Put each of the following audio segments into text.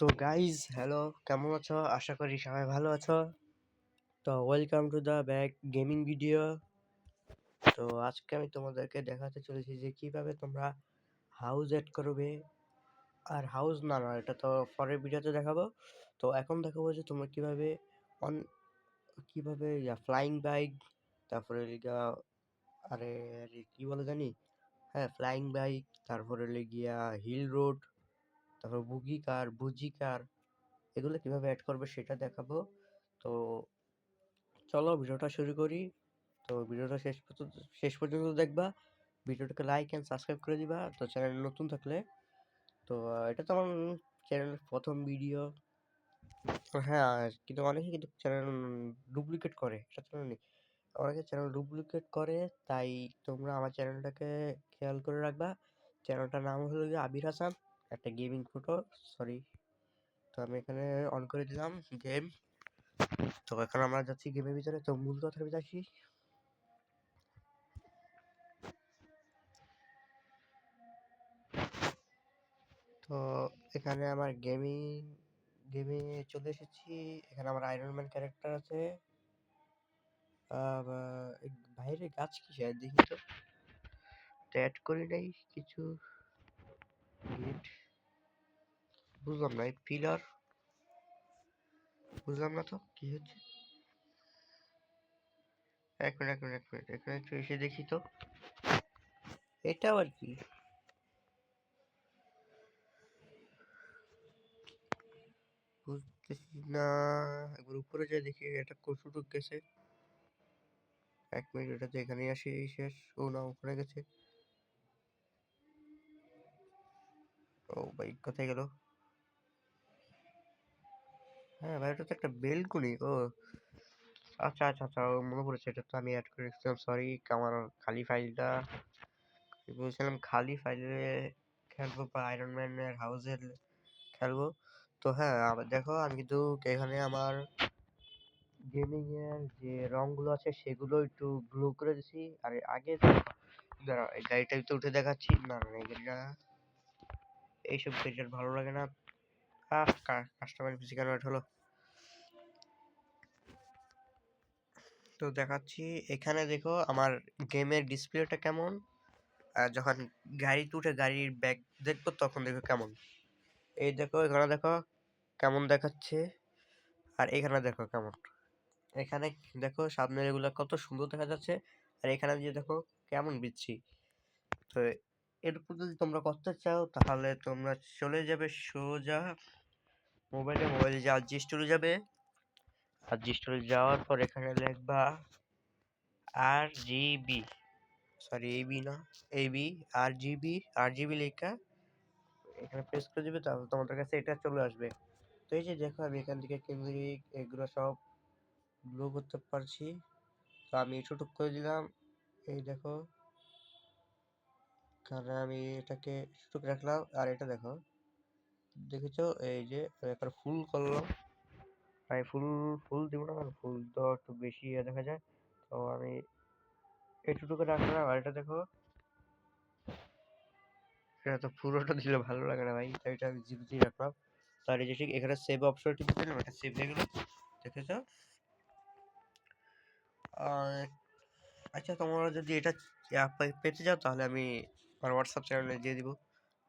তো guys hello কেমন আছো? আশা করি সবাই ভালো আছো। তো welcome to the back gaming video তো আজকে আমি তোমাদেরকে দেখাতে চলেছি যে কীভাবে তোমরা হাউস অ্যাড করবে। আর হাউস না না, এটা তো পরের ভিডিওতে দেখাবো। তো এখন দেখাবো যে তোমরা কীভাবে অন কীভাবে ফ্লাইং বাইক তারপরে আরে আরে, কি বলে জানি? হ্যাঁ ফ্লাইং বাইক তারপরে গিয়া হিল রোড তারপর বুগি কার বুজি কার, এগুলো কীভাবে অ্যাড করবে সেটা দেখাবো। তো চলো ভিডিওটা শুরু করি। তো ভিডিওটা শেষ পর্যন্ত শেষ পর্যন্ত দেখবা। ভিডিওটাকে লাইক অ্যান্ড সাবস্ক্রাইব করে দিবা। তো চ্যানেল নতুন থাকলে। তো এটা তো আমার চ্যানেলের প্রথম ভিডিও হ্যাঁ কিন্তু অনেকে কিন্তু চ্যানেল ডুপ্লিকেট করে। এটা তো নেই অনেকে চ্যানেল ডুপ্লিকেট করে। তাই তোমরা আমার চ্যানেলটাকে খেয়াল করে রাখবা। চ্যানেলটার নাম হলো আবির হাসান। একটা গেমিং ফটো সরি তো আমি এখানে অন করে দিলাম গেম তো এখন আমরা যাচ্ছি গেমের ভিতরে। তো মূল কথার ভিতরে আসি। তো এখানে আমার গেমিং গেমে চলে এসেছি। এখানে আমার আয়রন ম্যান ক্যারেক্টার আছে। বাইরে গাছ কি দেখি তো? অ্যাড করি নাই কিছু। বুঝলাম না পিলার বুঝলাম না তো, কি হচ্ছে? এক মিনিট এক মিনিট এক মিনিট, এখানে একটু এসে দেখি তো। এটাও আর কি? বুঝতেছি না, একবার উপরে যাই দেখি, এটা কতটুক গেছে? এক মিনিট, এটা তো এখানেই আসি শেষ। ও না, ওখানে গেছে। ও ভাই, কোথায় গেল? হ্যাঁ ভাই, এটা তো একটা বেলকুনি, ও। আচ্ছা আচ্ছা আচ্ছা মনে পড়েছে, এটা তো আমি অ্যাড করে রেখেছিলাম সরি আমার খালি ফাইলটা বলছিলাম খালি ফাইলে খেলব বা আয়রন ম্যানের হাউসের খেলব। তো হ্যাঁ আবার দেখো, আমি কিন্তু এখানে আমার গেমিং এর যে রংগুলো আছে, সেগুলো একটু গ্লো করে দিছি। আর, আগে দাঁড়াও, এই গাড়িটা তো উঠে দেখাচ্ছি। না না এই গাড়িটা এইসব গাড়িটার ভালো লাগে না। আহ কাস্টমার বেশি কেন হলো। তো দেখাচ্ছি, এখানে দেখো আমার গেমের ডিসপ্লেটা কেমন, আর যখন গাড়িতে উঠে গাড়ির ব্যাগ দেখব তখন দেখো কেমন। এই দেখো, এখানে দেখো কেমন দেখাচ্ছে, আর এখানে দেখো কেমন। এখানে দেখো সামনের এগুলো কত সুন্দর দেখা যাচ্ছে, আর এখানে যে দেখো কেমন বিচ্ছি। তো এরপর যদি তোমরা করতে চাও, তাহলে তোমরা চলে যাবে সোজা মোবাইলে মোবাইলে যে আরজি স্টোরে যাবে। আরজি স্টোরে যাওয়ার পর এখানে লিখবা আর জিবি সরি এবি না AB R GB R GB লেখা, এখানে প্রেস করে দিবে, তাহলে তোমাদের কাছে এটা চলে আসবে। তো এই যে দেখো, আমি এখান থেকে কেন্দ্রিক এগুলো সব গ্লো করতে পারছি। তো আমি ছোটুক করে দিলাম। এই দেখো, কারণ আমি এটাকে ছোটুক রাখলাম। আর এটা দেখো দেখেছ? এই যে, একবার ফুল করলাম। আমি ফুল ফুল দিব না, কারণ ফুল তো একটু বেশি ইয়ে দেখা যায়। তো আমি এটুকু রাখলাম, আর এটা দেখো। এটা তো পুরোটা দিলে ভালো লাগে না ভাই, তাই এটা আমি জিরোতেই রাখলাম। তার এই যে ঠিক এখানে সেভ অপশন টিপে দিলাম এটা সেভ হয়ে গেল দেখেছ? আচ্ছা তোমরা যদি এটা পেতে চাও, তাহলে আমি আমার হোয়াটসঅ্যাপ চ্যানেলে দিয়ে দিব।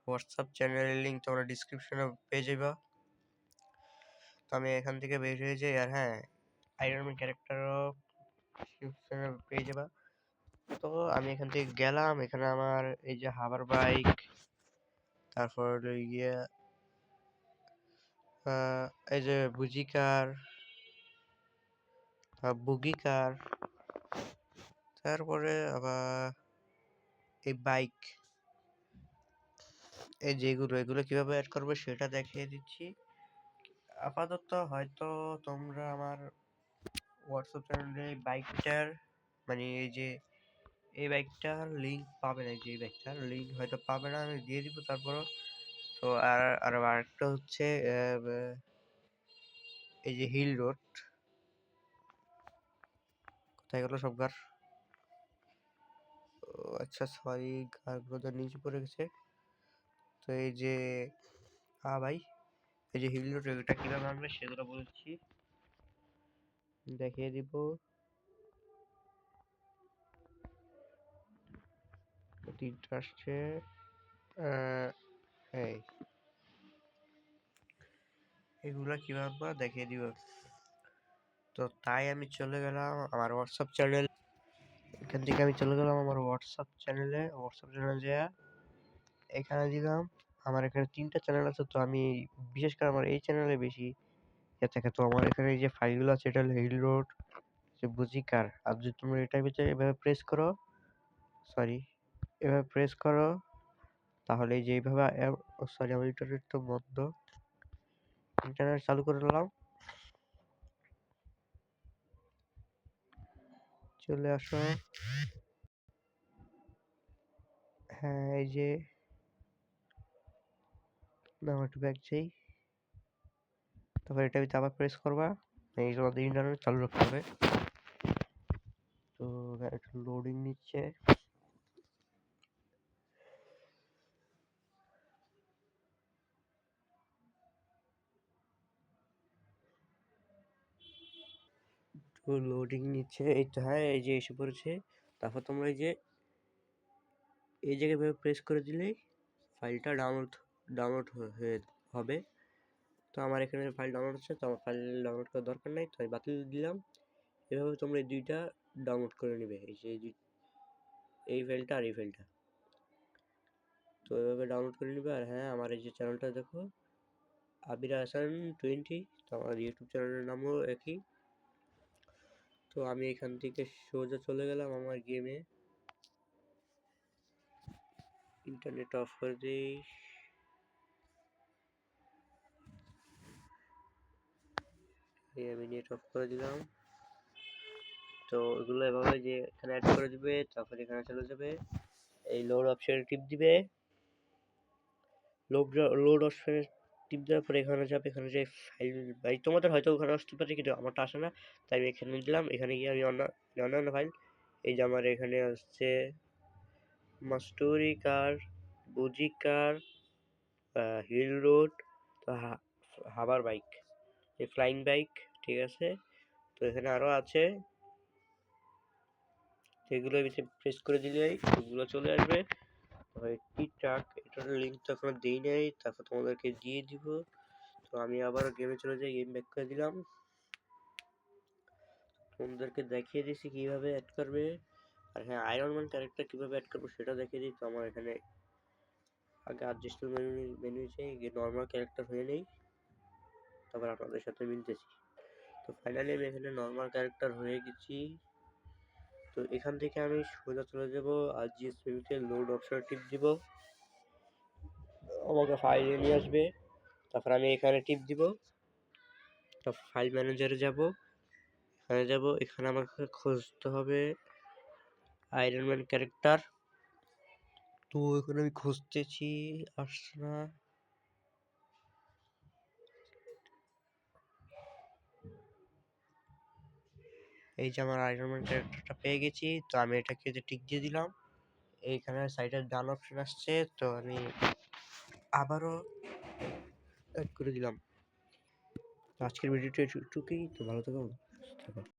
হোয়াটসঅ্যাপ চ্যানেলের লিঙ্ক তোমরা ডিসক্রিপশনে পেয়ে যাবা তো আমি এখান থেকে বের হয়ে যাই আর হ্যাঁ আইরন ক্যারেক্টারও ডিসক্রিপশনে পেয়ে যাবা। তো আমি এখান থেকে গেলাম, এখানে আমার এই যে হাবার বাইক তারপর গিয়ে এই যে বুজি কার বুগি কার তারপরে আবার এই বাইক এই যেগুলো, এগুলো কীভাবে অ্যাড করবে সেটা দেখিয়ে দিচ্ছি। আপাতত হয়তো তোমরা আমার হোয়াটসঅ্যাপ চ্যানেলে বাইকটার মানে এই যে, এই বাইকটার লিঙ্ক পাবে না যে এই বাইকটার লিঙ্ক হয়তো পাবে না, আমি দিয়ে দিব তারপরও। তো আর আর আরেকটা হচ্ছে এই যে হিল রোড কোথায় গেল সব গার আচ্ছা সরি গারগুলো তো নিচে পড়ে গেছে। তো এই যে হ্যাঁ ভাই, এই যে হিল রোড এটা কীভাবে আনবে সেগুলো বলছি। দেখিয়ে দিব। তিনটা আসছে এই। এগুলা কীভাবে দেখিয়ে দিব। তো তাই আমি চলে গেলাম আমার হোয়াটসঅ্যাপ চ্যানেল এখান থেকে আমি চলে গেলাম আমার হোয়াটসঅ্যাপ চ্যানেলে হোয়াটসঅ্যাপ চ্যানেল যা এখানে দিলাম। আমার এখানে তিনটা চ্যানেল আছে, তো আমি বিশেষ করে আমার এই চ্যানেলে বেশি ইয়ে থাকে। তো আমার এখানে এই যে ফাইলগুলো আছে, এটা হলো হিল রোড যে বুজিকার আর যদি তুমি এটার ভিতরে এভাবে প্রেস করো সরি এভাবে প্রেস করো, তাহলে এই যে এইভাবে সরি আমার ইন্টারনেট তো বন্ধ। ইন্টারনেট চালু করে নিলাম। চলে আসো। হ্যাঁ এই যে না একটু ব্যাক তারপর এটা ভিতরে আবার প্রেস করবা। এই তোমাদের ইন্টারনেট চালু রাখতে হবে। তো একটু লোডিং নিচ্ছে। তো লোডিং নিচ্ছে। এই তো হ্যাঁ এই যে এসে পড়েছে। তারপর তোমরা এই যে, এই জায়গায় প্রেস করে দিলেই ফাইলটা ডাউনলোড ডাউনলোড হয়ে হবে। তো আমার এখানে ফাইল ডাউনলোড হচ্ছে, তো আমার ফাইল ডাউনলোড করার দরকার নাই, তো আমি বাতিল দিলাম। এভাবে তোমরা এই দুইটা ডাউনলোড করে নেবে, এই যে, এই ফাইলটা আর এই ফাইলটা তো এভাবে ডাউনলোড করে নেবে, আর হ্যাঁ আমার এই যে চ্যানেলটা দেখো, আবির হাসান টোয়েন্টি তো আমার ইউটিউব চ্যানেলের নামও একই। তো আমি এখান থেকে সোজা চলে গেলাম আমার গেমে ইন্টারনেট অফ করে দিই আমি নেট অফ করে দিলাম। তো এগুলো এভাবে যে এখানে অ্যাড করে দিবে, তারপর এখানে চলে যাবে। এই লোড অপশনে টিপ দিবে। লোড লোড অপশনে টিপ দেওয়ার পরে এখানে যাবে, এখানে যে ফাইল ভাই তোমাদের হয়তো ওখানে আসতে পারে, কিন্তু আমারটা আসে না। তাই আমি এখানে দিলাম। এখানে গিয়ে আমি অন্য অন্যান্য ফাইল এই যে আমার এখানে আসছে মাস্টুরি কার বুজি কার হিল রোড হাবার বাইক এই ফ্লাইং বাইক ঠিক আছে? তো এখানে আরও আছে। সেগুলো প্রেস করে দিলেই ওগুলো চলে আসবে। ট্রাক এটার লিঙ্ক তো এখনও দিই নাই, তারপর তোমাদেরকে দিয়ে দিব। তো আমি আবার গেমে চলে যাই গেম ব্যাক করে দিলাম। তোমাদেরকে দেখিয়ে দিছি কীভাবে অ্যাড করবে। আর হ্যাঁ আয়রন ম্যান ক্যারেক্টার কীভাবে অ্যাড করব সেটা দেখিয়ে দিই। তো আমার এখানে আগে অ্যাডজাস্টমেন্ট মেনু মেনু গিয়ে নর্মাল ক্যারেক্টার হয়ে নেই। তারপর আপনাদের সাথে মিলতেছি। তো ফাইনালি আমি এখানে নর্মাল ক্যারেক্টার হয়ে গেছি। তো এখান থেকে আমি সোজা চলে যাব আর জিএস মেনুতে লোড অপশনে টিপ দিব। আমাকে ফাইলে নিয়ে আসবে। তারপর আমি এখানে টিপ দিব। তো ফাইল ম্যানেজারে যাব। এখানে যাব। এখানে আমাকে খুঁজতে হবে আয়রন ম্যান ক্যারেক্টার তো এখানে আমি খুঁজতেছি, আসছে না। এই যে আমার আয়রনম্যান ক্যারেক্টারটা পেয়ে গেছি, তো আমি এটাকে যে টিক দিয়ে দিলাম, এইখানে সাইডে ডান অপশন আসছে, তো আমি আবারও অ্যাড করে দিলাম। আজকের ভিডিওটা এটুকুই, তো ভালো থাকো থাকো।